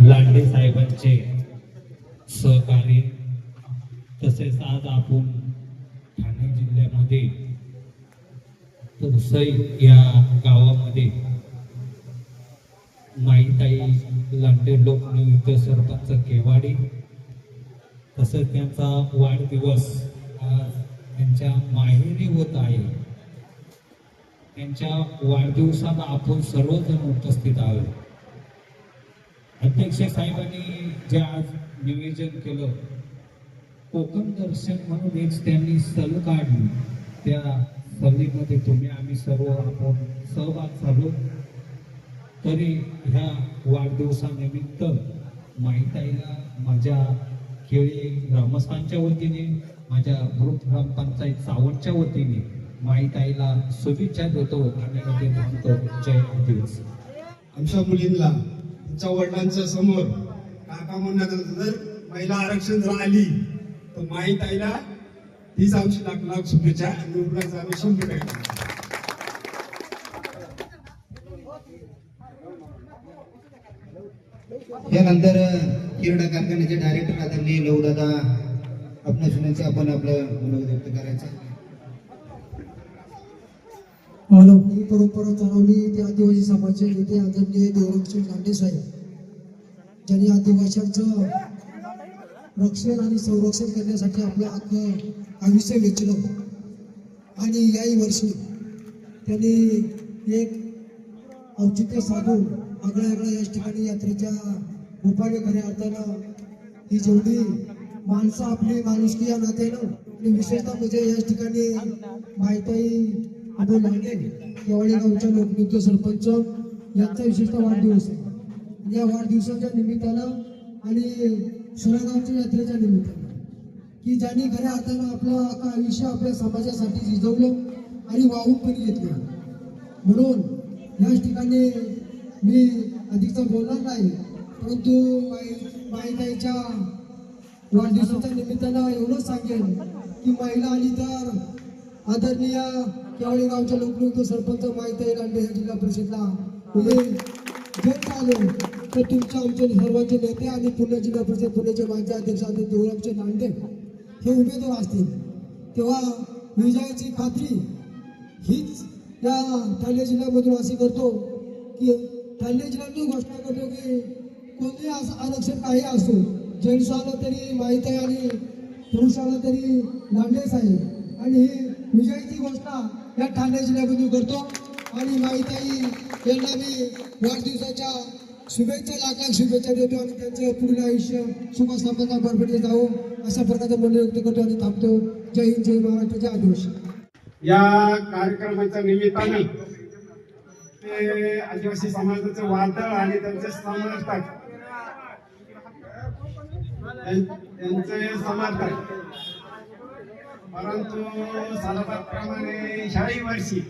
लांडे साहेबांचे सहकार्य तसेच आज आपण ठाणे जिल्ह्यामध्ये पुसई या गावामध्ये माईताई लांडे लोकनियुक्त सरपंच केवाडी तसेच त्यांचा वाढदिवस आज त्यांच्या माहेरी होत आहे. त्यांच्या वाढदिवसाला आपण सर्वजण उपस्थित आहोत. अध्यक्ष साहेबांनी जे आज निवेदन केलं कोकण दर्शन म्हणून एक त्यांनी सल काढली. त्या सलीमध्ये तुम्ही आम्ही सर्व आपण सहभाग झालो. तरी ह्या वाढदिवसानिमित्त माहिताईला माझ्या केळी ग्रामस्थांच्या वतीने माझ्या ग्रुप ग्रामपंचायत सावंतच्या वतीने माहिताईला शुभेच्छा देतो. आणि म्हणतो जय दिवस आमच्या मुलींना त्यांच्या वडिलांच्या समोर काका म्हणण्यात जर महिला आरक्षण जर आली तर माहीत आईला तीच आमची लाख लाख शुभेच्छा आणि उपराचं आम्ही शंभर टक्के यानंतर किरडा कारखान्याचे डायरेक्टर आदरणीय लवदादा आपण सुनायचं आपण आपलं मनोगत व्यक्त करायचं. हॅलो ही परंपरा चालवली ते आदिवासी समाजाचे नेते आदरणीय देवरामसिंग लांडे साहेब ज्यांनी आदिवाशांचं रक्षण आणि संरक्षण करण्यासाठी आपलं अख्खं आयुष्य वेचलं. आणि याही वर्षी त्यांनी एक औचित्य साधून आगळ्या आगळ्या या ठिकाणी यात्रेच्या उपाय खऱ्या अर्थानं ही जेवढी माणसं आपली माणुसकी या नात्यानं आणि विशेषतः म्हणजे या ठिकाणी माहिती अबो लांडे केवाडी गावच्या लोकनृत्य सरपंच यांचा विशेषतः वाढदिवस आहे. या वाढदिवसाच्या निमित्तानं आणि सुरागावच्या यात्रेच्या निमित्तानं की ज्यांनी खऱ्या अर्थानं आपलं अख्खं आयुष्य आपल्या समाजासाठी झिजवलं आणि वाहून पण घेतलं. म्हणून याच ठिकाणी मी अधिकचं बोलणार नाही परंतु माई माईताईच्या वाढदिवसाच्या निमित्तानं एवढंच सांगेन की महिला आली तर आदरणीय केवळे गावच्या लोकनृत्य सरपंच माईताई आहे या जिल्हा परिषदला. तुम्ही आले तर तुमच्या आमचे सर्वांचे नेते आणि पुणे जिल्हा परिषद पुण्याचे माजी अध्यक्ष आणि देवरामचे नांदे हे उमेदवार असतील. तेव्हा विजयाची खात्री हीच या ठाणे जिल्ह्यामधून असे करतो की ठाणे जिल्ह्यातून घोषणा करतो की कोणतेही असं आरक्षण काही असो जेंट्स आलं तरी माहीत आहे आणि पुरुष आलं तरी लांडेच आहे आणि ही विजयाची घोषणा या ठाणे जिल्ह्यामधून करतो. आणि माहिती यांना मी वाढदिवसाच्या शुभेच्छा लाख शुभेच्छा देतो आणि त्यांचं पूर्ण आयुष्य सुख संपदा बरबडे जावं अशा प्रकारचं मन व्यक्त करतो आणि थांबतो. जय हिंद जय महाराष्ट्र जय आदिवासी. या कार्यक्रमाच्या निमित्ताने ते आदिवासी समाजाचं वादळ आणि त्यांचे समर्थक त्यांचे समर्थक परंतु सालाबादप्रमाणे शाही वर्षी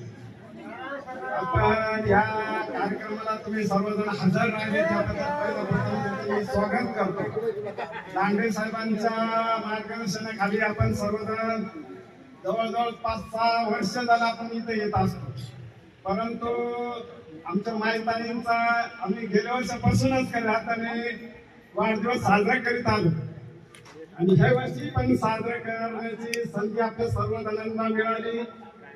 आपण या कार्यक्रमाला तुम्ही सर्वजण हजर राहिले त्याबद्दल स्वागत करतो. दांडे साहेबांच्या मार्गदर्शनाखाली आपण सर्वजण जवळजवळ पाच सहा वर्ष झालं आपण इथे येत असतो. परंतु आमच्या माहितांचा आम्ही गेल्या वर्षापासूनच खऱ्या हाताने वाढदिवस साजरा करीत आलो. आणि ह्या वर्षी पण साजरा करण्याची संधी आपल्या सर्व जणांना मिळाली.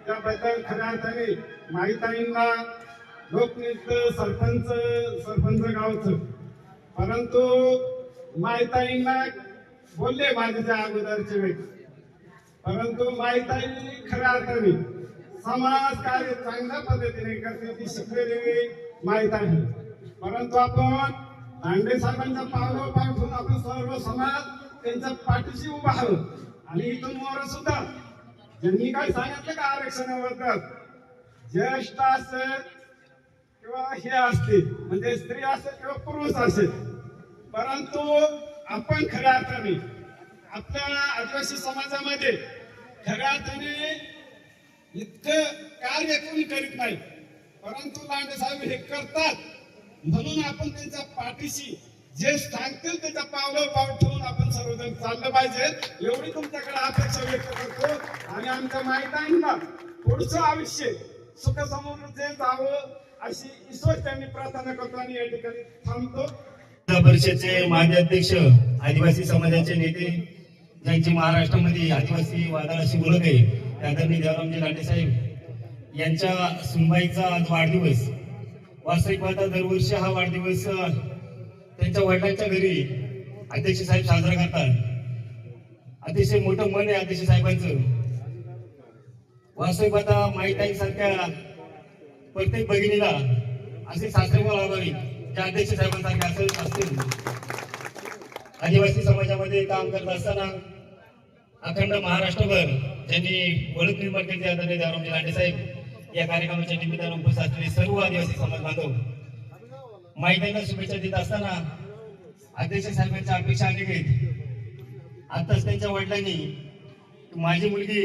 त्याबद्दल खऱ्या अर्थाने माहिताईंना लोकनृत्य सरपंच सरपंच गावचं. परंतु माहिताईंना बोलले माझे त्या अगोदरचे व्यक्ती. परंतु माहिताई खऱ्या अर्थाने समाज कार्य चांगल्या पद्धतीने करते ती शिकलेली माहीत आहे परंतु आपण दांडे साहेबांच्या पावलं पाठवून आपण सर्व समाज त्यांच्या पाठीशी उभा आहोत आणि इथून मोर सुद्धा. ज्यांनी काय सांगितलं का आरक्षणाबद्दल? ज्येष्ठ असेल किंवा हे असते म्हणजे स्त्री असेल किंवा पुरुष असेल. परंतु आपण खऱ्या अर्थाने आपल्या आदिवासी समाजामध्ये खऱ्या अर्थाने इतकं कार्य कोणी करीत नाही. परंतु लांडे साहेब हे करतात. म्हणून आपण त्यांच्या पाठीशी जे सांगतील त्याच्या पावलं पाव ठेवून आपण सर्वजण चाललं पाहिजे. एवढी तुमच्याकडे अपेक्षा व्यक्त करतो. आणि आमच्या माहितांना पुढचं आयुष्य सुख समृद्धीचे जावं अशी ईश्वर त्यांनी प्रार्थना करतो आणि या ठिकाणी थांबतो. जिल्हा परिषदचे माजी अध्यक्ष आदिवासी समाजाचे नेते ज्यांची महाराष्ट्रामध्ये आदिवासी वादळाशी ओळख आहे ते आदरणीय देवरामजी साहेब यांच्या सुनबाईचा आज वाढदिवस. वास्तविक पाहता दरवर्षी हा वाढदिवस त्यांच्या वडिलांच्या घरी अध्यक्ष साहेब साजरा करतात. अतिशय मोठं मन आहे अध्यक्ष साहेबांचं. वास्तविक पाहता माईताई सारख्या प्रत्येक भगिनीला असे सासरे लावावी त्या अध्यक्ष साहेबांसारखे असेल असतील. आदिवासी समाजामध्ये काम करत असताना अखंड महाराष्ट्रभर ज्यांनी ओळख निर्माण केली आदरणीय दारोमजी लांडे साहेब या कार्यक्रमाच्या निमित्तानं उपस्थित असलेले सर्व आदिवासी समाज बांधव माहित्यांना शुभेच्छा देत असताना अध्यक्ष साहेबांच्या अपेक्षा अनेक आहेत. आताच त्यांच्या वडिलांनी माझी मुलगी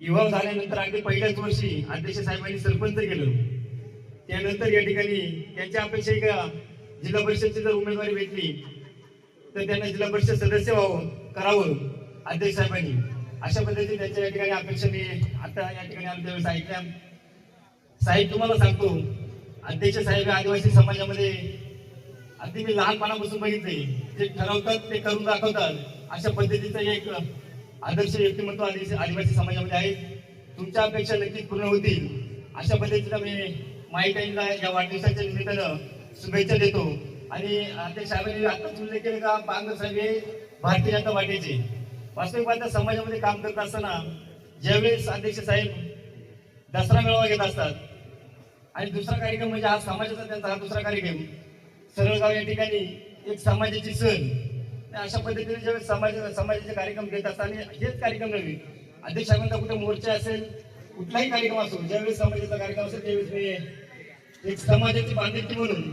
युवा झाल्यानंतर अगदी पहिल्याच वर्षी अध्यक्ष साहेबांनी सरपंच केलं. त्यानंतर या ठिकाणी त्यांच्या अपेक्षा एका का जिल्हा परिषदची जर उमेदवारी भेटली तर त्यांना जिल्हा परिषद सदस्य व्हावं करावं अध्यक्ष साहेबांनी. अशा पद्धतीने त्यांच्या या ठिकाणी अपेक्षा मी आता या ठिकाणी आमच्या त्यावेळेस ऐकल्या. साहेब तुम्हाला सांगतो अध्यक्ष साहेब आदिवासी समाजामध्ये अगदी मी लहानपणापासून बघितले जे ठरवतात ते करून दाखवतात. अशा पद्धतीचं एक आदर्श व्यक्तिमत्व आदिवासी आदिवासी समाजामध्ये आहे. तुमच्या अपेक्षा नक्कीच पूर्ण होतील. अशा पद्धतीनं मी माईताईंना या वाढदिवसाच्या निमित्तानं शुभेच्छा देतो. आणि अध्यक्ष साहेबांनी आताच उल्लेख केला का बांगर साहेब हे भारतीय जनता पार्टीचे. वास्तविक पाहता समाजामध्ये काम करत असताना ज्यावेळेस अध्यक्ष साहेब दसरा मेळावा घेत असतात आणि दुसरा कार्यक्रम म्हणजे हा समाजाचा त्यांचा हा दुसरा कार्यक्रम. सरळगाव या ठिकाणी एक समाजाची सण. अशा पद्धतीने ज्यावेळेस समाज समाजाचे कार्यक्रम घेत असतात आणि हेच कार्यक्रम नव्हे. अध्यक्ष कुठे मोर्चा असेल कुठलाही कार्यक्रम असो ज्यावेळेस समाजाचा कार्यक्रम असेल त्यावेळेस मी एक समाजाची बांधिलकी म्हणून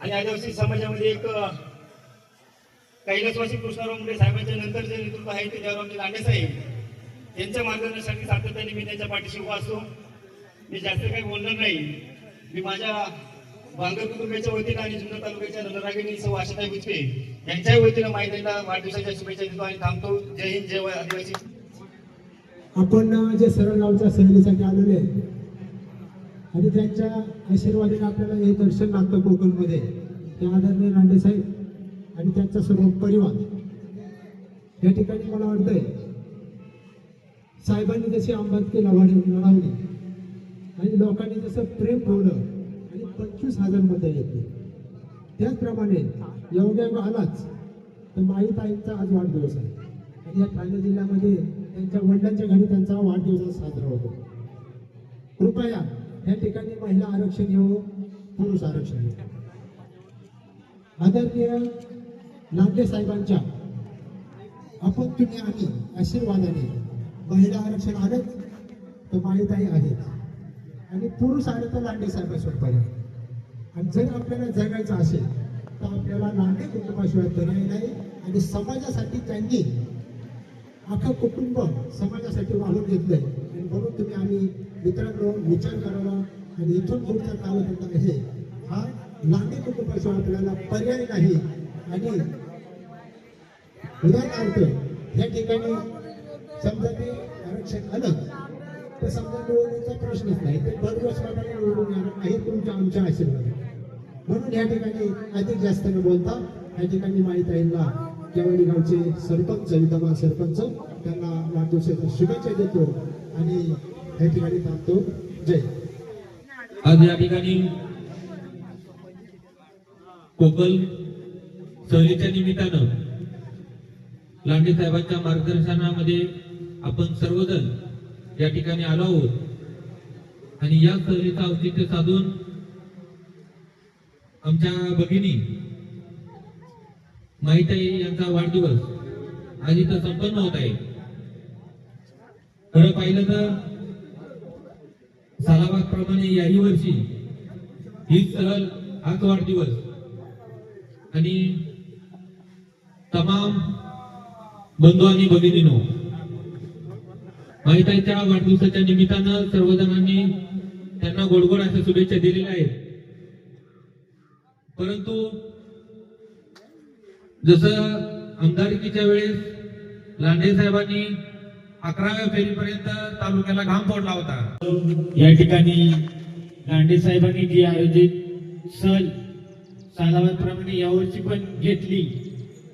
आणि आदिवासी समाजामध्ये एक कैलासवासी कृष्णराव मुंडे साहेबांच्या नंतर जे नेतृत्व आहे ते देवरामजी लांडे साहेब यांच्या मार्गदर्शनासाठी सातत्याने मी त्यांच्या पाठीशी उभा असतो. मी जास्त काही बोलणार नाही. मी माझ्या बांगर कुटुंबाच्या वतीनं आणि जुन्नर तालुक्याच्या रणरागिणी सौ आशाताई बुचके यांच्याही वतीनं माहितीला वाढदिवसाच्या शुभेच्छा देतो आणि थांबतो. जय हिंद जय आदिवासी. आपण जे सरळ गावच्या सहलीसाठी आलेले आहेत आणि त्यांच्या आशीर्वादाने आपल्याला हे दर्शन लागतं कोकणमध्ये. ते आदरणीय रांडेसाहेब आणि त्यांचा सर्व परिवार. या ठिकाणी मला वाटतंय साहेबांनी जशी आंबेडकर लढावली लढावली आणि लोकांनी जसं प्रेम ठेवलं आणि पंचवीस हजार मतं घेतली. त्याचप्रमाणे एवढ्या आलाच तर माईताईंचा आज वाढदिवस आहे. आणि या ठाणे जिल्ह्यामध्ये त्यांच्या वडिलांच्या घरी त्यांचा वाढदिवस साजरा होतो. कृपया या ठिकाणी महिला आरक्षण येऊ पुरुष आरक्षण येऊ आदरणीय लांडे साहेबांच्या अपत्युने तुम्ही आम्ही आशीर्वादाने महिला आरक्षण आलंच तर माईताई आहेत. आणि पुरुष आले तर लांडे साहेबाशिवाय पर्याय आणि जर आपल्याला जगायचं असेल तर आपल्याला लांडे कुटुंबाशिवाय पर्याय नाही आणि समाजासाठी त्यांनी अख्खं कुटुंब समाजासाठी वाढून घेतलंय. आणि म्हणून तुम्ही आम्ही मित्रांनो विचार करावा आणि इथून पुढचा कालखंड आहे. हा लांडे कुटुंबाशिवाय आपल्याला पर्याय नाही. आणि उदाहरणार्थ या ठिकाणी समजा ते आरक्षण आलं. तर समजा निवडणुकीचा प्रश्नच नाही ते भरविश्वासाने निवडून येणार आहे तुमच्या आमच्या आशीर्वाद म्हणून या ठिकाणी अधिक जास्त न बोलता या ठिकाणी माहीत आहे ना गावचे सरपंच विद्यमान सरपंच त्यांना वाढदिवसाच्या शुभेच्छा देतो आणि या ठिकाणी थांबतो. जय. आज या ठिकाणी कोकल सहलीच्या निमित्तानं लांडे साहेबांच्या मार्गदर्शनामध्ये आपण सर्वजण या ठिकाणी आलो आहोत. आणि या सहलीचं औचित्य साधून आमच्या भगिनी माहिती यांचा वाढदिवस आज इथं संपन्न होत आहे. खरं पाहिलं तर सालाबाग प्रमाणे याही वर्षी ही सहल हाच वाढदिवस आणि तमाम बंधू आणि भगिनीनो माहिताईच्या वाढदिवसाच्या निमित्तानं सर्वजणांनी त्यांना गोडगोड अशा शुभेच्छा दिलेल्या आहेत. परंतु जसं आमदारकीच्या वेळेस लांडे साहेबांनी अकराव्या फेरीपर्यंत तालुक्याला घाम फोडला होता. या ठिकाणी लांडे साहेबांनी जी आयोजित सल सालाबादप्रमाणे यावर्षी पण घेतली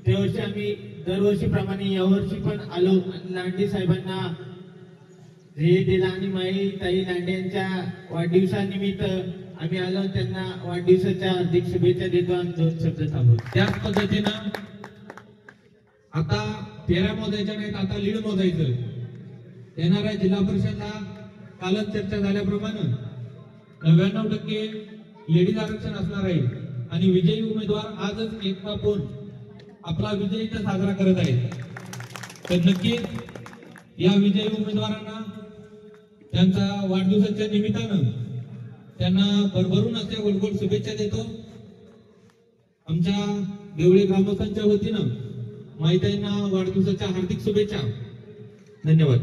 त्यावर्षी आम्ही दरवर्षीप्रमाणे यावर्षी पण आलो लांडे साहेबांना हे दिला आणि माई ताई लांडे यांच्या वाढदिवसानिमित्त. आम्ही आलो त्यांना वाढदिवसाच्या हार्दिक शुभेच्छा देतो आणि दोन शब्द थांबवतो. त्याच पद्धतीनं आता फेऱ्या मोजायच्या नाहीत आता लीड मोजायचं. येणाऱ्या जिल्हा परिषदला कालच चर्चा झाल्याप्रमाणे नव्याण्णव टक्के लेडीज आरक्षण असणार आहे. आणि विजयी उमेदवार आजच एक कापून आपला विजय इथं साजरा करत आहेत. तर नक्की या विजयी उमेदवारांना त्यांचा वाढदिवसाच्या निमित्तानं त्यांना भरभरून अशा गोडगोड शुभेच्छा देतो. आमच्या देवळे ग्रामस्थांच्या वतीनं माहिताईंना वाढदिवसाच्या हार्दिक शुभेच्छा. धन्यवाद.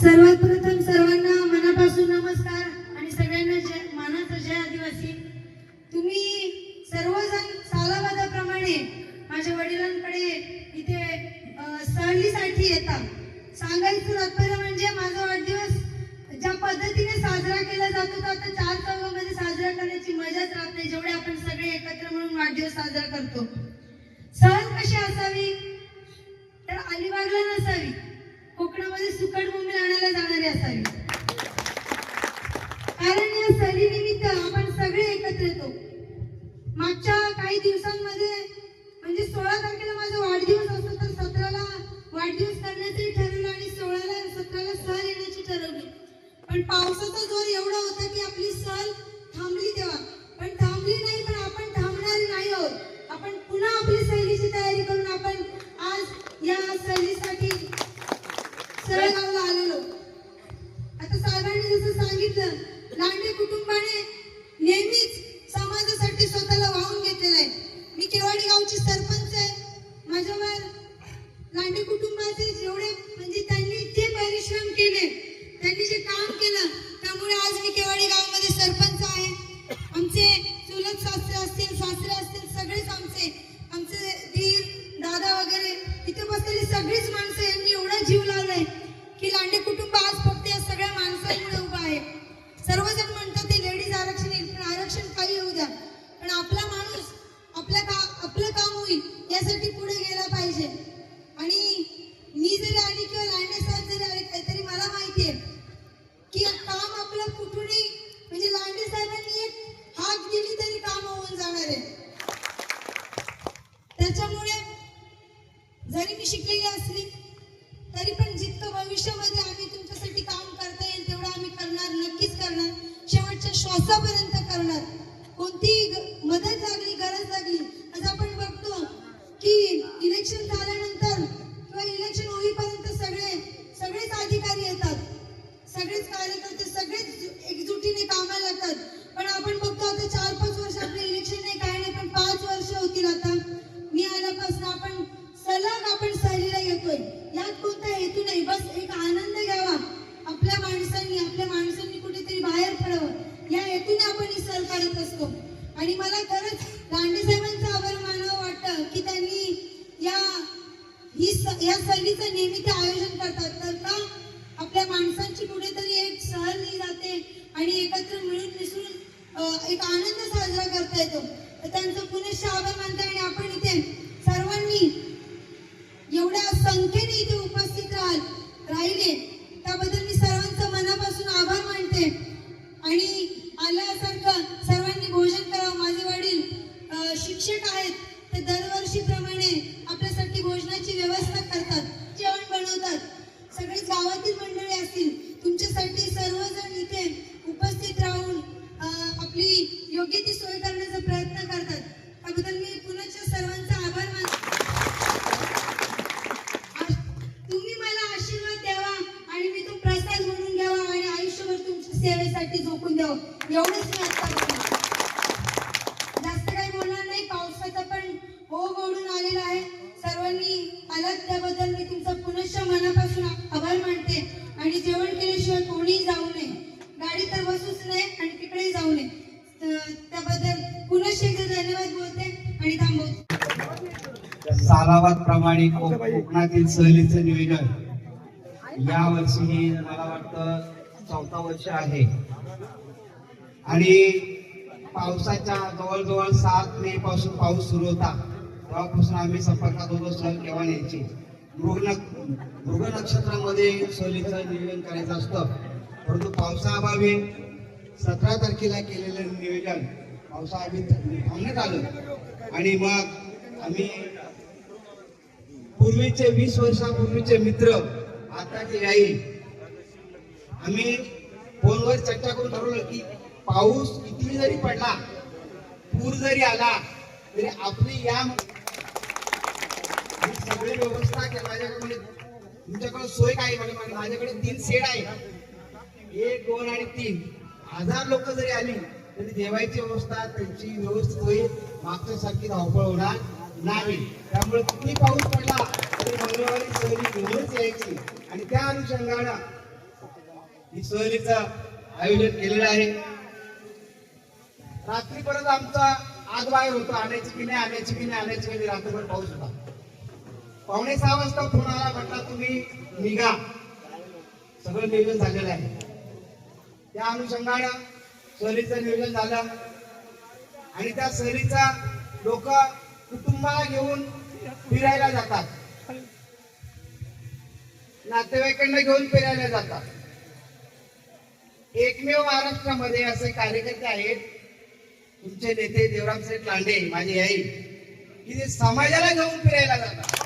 सर्वात प्रथम सर्वांना मनापासून नमस्कार आणि सगळ्यांना जय मानाचा जय आदिवासी. तुम्ही सर्वजण सालाबादाप्रमाणे माझ्या वडिलांकडे इथे सहलीसाठी येतात सांगायचं तात्पर्य म्हणजे माझा वाढदिवस ज्या पद्धतीने साजरा केला जातो तो आता चार चौघामध्ये साजरा करण्याची मजाच राहत नाही. जेवढे आपण सगळे एकत्र म्हणून वाढदिवस साजरा करतो. सहज कशी असावी? तर अलिबागला नसावी. कोकणामध्ये सुकट भूमी आणायला जाणारी असावी. कारण या सहलीनिमित्त आपण सगळे एकत्र येतो. मागच्या काही दिवसांमध्ये म्हणजे सोळा तारखेला माझा वाढदिवस असतो तर सतराला वाढदिवस करण्याचे ठरवलं आणि सोळाला सतराला सहल येण्याची ठरवली. पण पावसाचा जोर एवढा होता की आपली सहल थांबली तेव्हा. पण थांबली नाही पण आपण थांबणारी नाही आहोत. आपण पुन्हा आपली सहलीची तयारी करून आपण आज या सहलीसाठी सरळगावला आलेलो. आता साहेबांनी जसं सांगितलं लांडे कुटुंबाने नेहमीच समाजासाठी स्वतःला वाहून घेतलेलं आहे. मी केवाडी गावची सरपंच आहे. माझ्या लांडे कुटुंबाचे जेवढे म्हणजे त्यांनी जे परिश्रम केले त्यांनी जे काम केलं त्यामुळे आज मी केवाडी गावामध्ये सरपंच आहे. आमचे चुलत सासरे असतील सासरे असतील शेवटच्या श्वासापर्यंत करणार. कोणतीही ग- मदत लागली गरज लागली आज आपण बघतो की इलेक्शन झाल्यानंतर किंवा इलेक्शन होईपर्यंत सगळे सगळेच अधिकारी येतात. सगळेच कार्यकर्ते सगळेच एकजुटीने कामाला लागतात. पण आपण बघतो आता चार पाच वर्ष आपले इलेक्शन नाही काय नाही पण पाच वर्ष होतील आता. मी आल्यापासून आपण सलग आपण सहलीला येतोय. यात कोणता हेतू नाही. बस एक आनंद घ्यावा. आपल्या माणसांनी आपल्या माणसांनी कुठेतरी बाहेर पडावं. या हेतूने आपण ही सहल काढत असतो. आणि मला खरंच दांडे साहेबांचा आभार मानावं वाटतं की त्यांनी या ही स- या सहलीचं नेहमी ते आयोजन करतात. तर का आपल्या माणसांची कुठेतरी एक सहल जाते आणि एकत्र मिळून मिसळून एक आनंद साजरा करता येतो. तर त्यांचं पुनश्च आभार मानतो आणि आपण इथे सालाबाद प्रमाणे कोकणातील सहलीचं नियोजन या वर्षी हे मला वाटतं चौथा वर्ष आहे. आणि पावसाच्या जवळजवळ सात मे पासून पाऊस सुरू होता. तेव्हापासून आम्ही संपर्कात होतो सहल केव्हा न्यायची मृग नक्षत्रामध्ये सहलीचं नियोजन करायचं असतं. परंतु पावसाअभावी सतरा तारखेला केलेलं नियोजन पावसाअभावी थांबण्यात आलं. आणि मग आम्ही पूर्वीचे वीस वर्षापूर्वीचे मित्र आताचे आई. आम्ही फोनवर चर्चा करून ठरवलं की पाऊस किती जरी पडला पूर जरी आला तरी आपली या सगळी व्यवस्था माझ्याकडे तुमच्याकडे सोय काय म्हणजे माझ्याकडे तीन सेट आहे एक दोन आणि तीन. हजार लोक जरी आली तरी जेवायची व्यवस्था त्यांची व्यवस्थित होईल मागच्या सारखी धावपळ होणार. नाही. त्यामुळे किती पाऊस पडला तरी मंगळवारी सहली घेऊनच यायची. आणि त्या अनुषंगानं ही सहलीचं आयोजन केलेलं आहे. रात्रीपर्यंत आमचा आग बाहेर होतो. आणायची की नाही आणायची की नाही आणायची की नाही रात्रभर पाऊस होता. पावणे सहा वाजता फोन आला म्हटला तुम्ही निघा. सगळं नियोजन झालेलं आहे. त्या अनुषंगानं सहलीचं नियोजन झालं. आणि त्या सहलीचा लोक कुटुंबाला घेऊन फिरायला जातात. नातेवाईकांना घेऊन फिरायला जातात. एकमेव महाराष्ट्रामध्ये असे कार्यकर्ते आहेत. तुमचे नेते देवराम सेठ लांडे माझी आई की ते समाजाला घेऊन फिरायला जातात.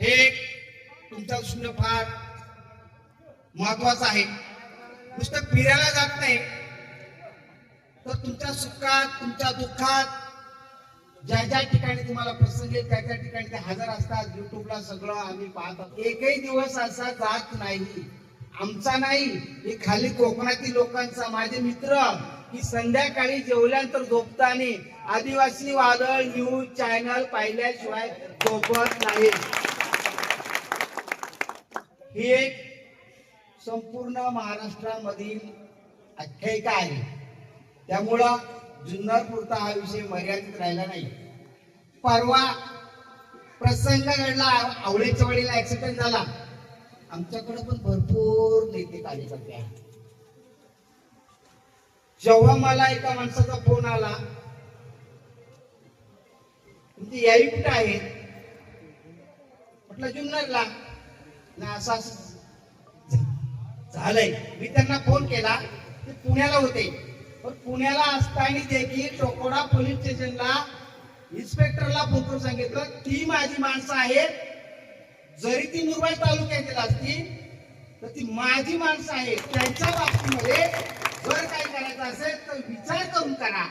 हे तुमचा शून्य फार महत्वाचं आहे. नुसतं फिरायला जात नाही. तर तुमच्या सुखात तुमच्या दुःखात ज्या ज्या ठिकाणी तुम्हाला प्रसंग येईल त्या त्या ठिकाणी ते हजर असतात. युट्यूबला सगळं आम्ही पाहतात एकही दिवस असा जात नाही. आमचा नाही. हे खाली कोकणातील लोकांचा माझे मित्र की संध्याकाळी जेवल्यानंतर झोपताना आदिवासी वादळ न्यूज चॅनल पाहिल्याशिवाय झोपत नाही. ही एक संपूर्ण महाराष्ट्रामधील आख्यायिका आहे. त्यामुळं जुन्नर पुरता हा विषय मर्यादित राहिला नाही. परवा प्रसंग घडला आवळे चवळीला ऍक्सिडेंट झाला. आमच्याकडे पण भरपूर नेते कार्यकर्ते आहेत. जेव्हा मला एका माणसाचा फोन आला म्हणजे तुमचे याई कुठे आहेत म्हटलं जुन्नरला. ना असा झालंय. मी त्यांना फोन केला ते पुण्याला होते. पण पुण्याला असताना देखील टोकोडा पोलीस स्टेशनला इन्स्पेक्टरला पोहोचून सांगितलं ती माझी माणसं आहेत. जरी ती मुरबाड तालुक्यातील असतील तर ती माझी माणसं आहेत. त्यांच्या बाबतीमध्ये जर काय करायचं असेल तर विचार करून करा.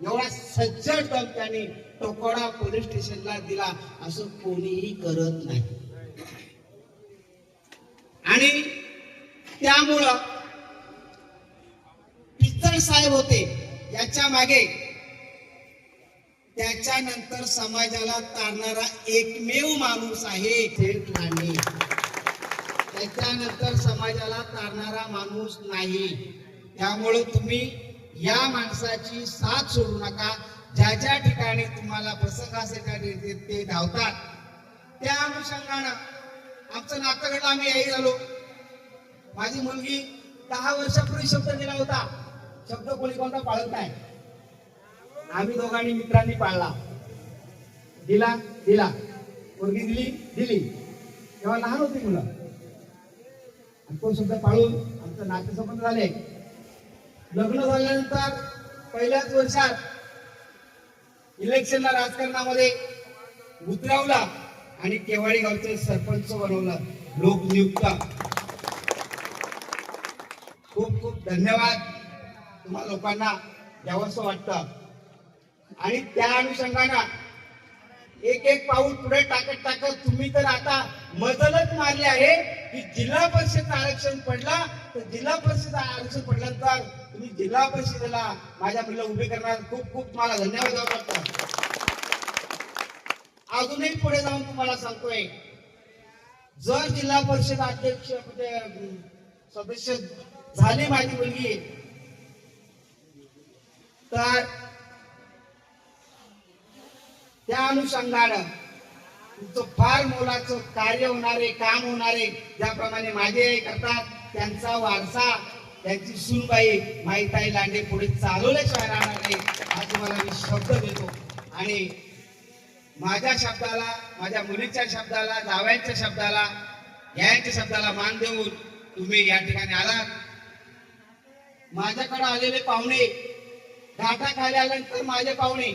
एवढा सज्जड दम त्याने टोकोडा पोलीस स्टेशनला दिला. असं कोणीही करत नाही. आणि त्यामुळं पिचड साहेब होते. याच्या मागे त्याच्यानंतर समाजाला तारणारा एकमेव माणूस आहे थेट त्याच्यानंतर समाजाला तारणारा माणूस नाही. त्यामुळे तुम्ही या माणसाची साथ सोडू नका. ज्या ज्या ठिकाणी तुम्हाला प्रसंग असेल त्या ते धावतात त्या अनुषंगानं आमचं नातं घडलं. आम्ही आई झालो माझी मुलगी दहा वर्षापूर्वी शब्द दिला होता. शब्द कोणी कोणता पाळत नाही. आम्ही दोघांनी मित्रांनी पाळला. दिला दिला. मुलगी दिली दिली. तेव्हा लहान होती मुलं. आणि तो शब्द पाळून आमचं नातेसंबंध झाले. लग्न झाल्यानंतर पहिल्याच वर्षात इलेक्शनला राजकारणामध्ये उतरवला आणि केवाडी गावचे सरपंच बनवलं. लोकनियुक्त. खूप खूप धन्यवाद. तुम्हा लोकांना द्यावंसं वाटतं. आणि त्या अनुषंगानं एक एक पाऊल पुढे टाकत टाकत तुम्ही तर आता मजलच मारली आहे. की जिल्हा परिषद आरक्षण पडला तर जिल्हा परिषद आरक्षण पडल्यानंतर तुम्ही जिल्हा परिषदेला माझ्या मुलीला उभे करणार. खूप खूप तुम्हाला धन्यवाद द्यावं वाटतं अजूनही पुढे जाऊन तुम्हाला सांगतोय जर जिल्हा परिषद अध्यक्ष म्हणजे सदस्य झाली माझी मुलगी तर त्या अनुषंगानं तुमचं फार मोलाचं कार्य होणारे काम होणारे ज्याप्रमाणे माझे करतात त्यांचा वारसा त्यांची सुनबाई माईताई लांडे पुढे चालवल्याशिवाय राहणार नाही हा तुम्हाला मी शब्द देतो. आणि माझ्या शब्दाला माझ्या मुलीच्या शब्दाला जावयांच्या शब्दाला यांच्या शब्दाला मान देऊन तुम्ही या ठिकाणी आलात. माझ्याकडे आलेले पाहुणे घाटाखाली आल्यानंतर माझे पाहुणे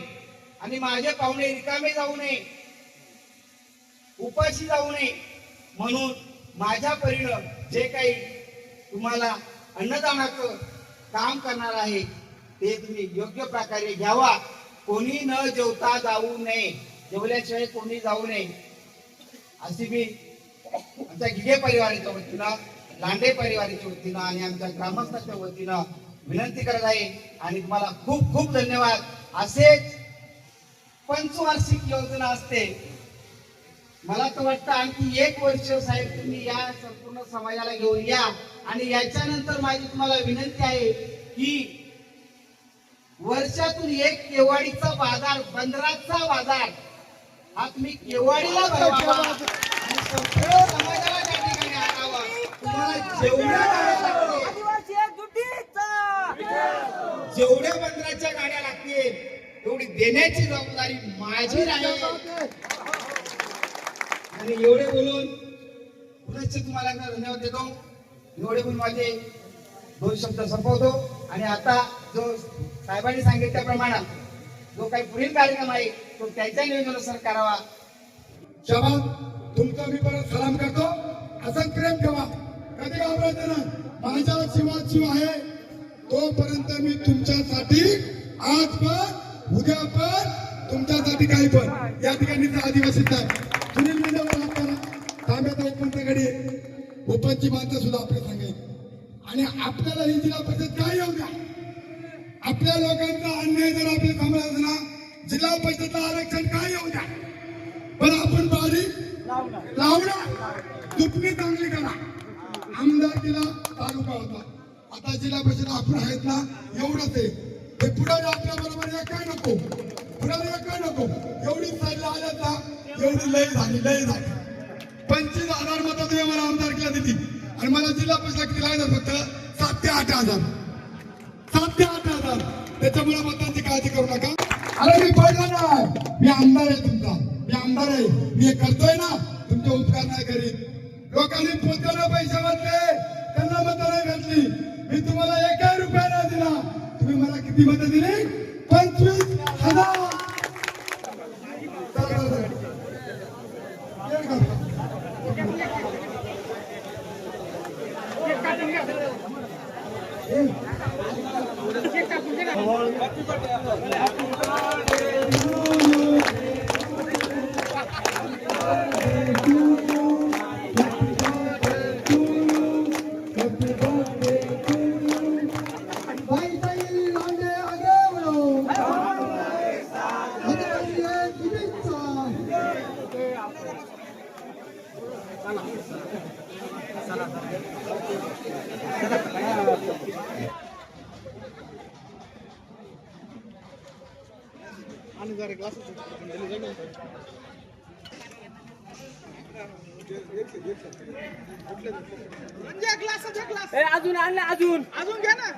आणि माझे पाहुणे रिकामे जाऊ नये. उपाशी जाऊ नये. म्हणून माझ्या परीनं जे काही तुम्हाला अन्नदानाचं काम करणार आहे ते तुम्ही योग्य प्रकारे घ्यावा. कोणी न जेवता जाऊ नये. जेवल्याशिवाय कोणी जाऊ नये. अशी मी आमच्या गिगे परिवाराच्या वतीनं लांडे परिवाराच्या वतीनं आणि आमच्या ग्रामस्थांच्या वतीनं विनंती करत आहे. आणि तुम्हाला खूप खूप धन्यवाद. असेच पंचवार्षिक योजना असते. मला तर वाटतं आणखी एक वर्ष साहेब तुम्ही या संपूर्ण समाजाला घेऊन या. आणि याच्यानंतर माझी तुम्हाला विनंती आहे की वर्षातून एक केवाडीचा बाजार बंदराचा बाजार हा तुम्ही केवाडीला समाजाला त्या ठिकाणी आणावा. तुम्हाला जेवढ्या बंदराच्या गाड्या लागतील तेवढी देण्याची जबाबदारी माझी राहील. आणि एवढे बोलून पुनश्च तुम्हाला धन्यवाद देतो. एवढे बोलून माझे दोन शब्द संपवतो. आणि आता जो साहेबांनी सांगितल्याप्रमाणे जो काही पुढील कार्यक्रम आहे तो त्याच्या नियोजनानुसार करावा. शबाब तुमचा मी परत सलाम करतो. असंच प्रेम ठेवा. कधी घाबरायचं ना माझ्या शिवा शिव आहे. तोपर्यंत मी तुमच्यासाठी आज पण उद्या पण तुमच्यासाठी काही पण. या ठिकाणी आदिवासी सुनील मिंदे तांब्याचा उपमंत्र्याकडे उपंची माणसं सुद्धा आपल्या सांगेल आणि आपल्याला ही जिल्हा परिषद काय येऊ द्या? आपल्या लोकांचा अन्याय जर आपल्या सांभाळायचा ना जिल्हा परिषदचं आरक्षण काय येऊ द्या? पण आपण बारी लावणार. दुपणी चांगली करा. आमदारकीला तालुका होता. आता जिल्हा परिषद आपण आहेत ना एवढंच आहे. हे पुढे आपल्या बरोबर या काय नको? पुढे या काय नको? एवढी साईडला आल्यात ना एवढी लय झाली लय झाली. पंचवीस हजार मतं तुम्ही मला आमदारकीला दिली आणि मला जिल्हा परिषद किती लागणार फक्त? सात ते आठ हजार. सात ते आठ हजार. त्याच्यामुळे मतांची काळजी करू नका. अरे मी पडला नाही. मी आमदार आहे तुमचा. मी आमदार आहे. मी हे करतोय ना. तुमचे उपकार नाही करीत. लोकांनी पोत्याला पैसे वाटले त्यांना मतं नाही घातली. मी तुम्हाला एका रुपयाला दिला. तुम्ही मला किती मत दिली? पंचवीस हजार. अजून आणला अजून अजून घ्या ना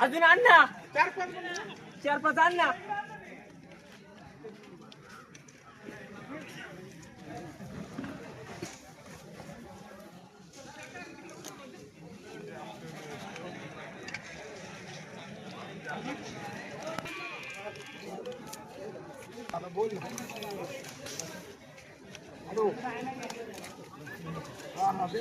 अजून आण ना चार पाच चार पाच आण ना बोल हॅलो I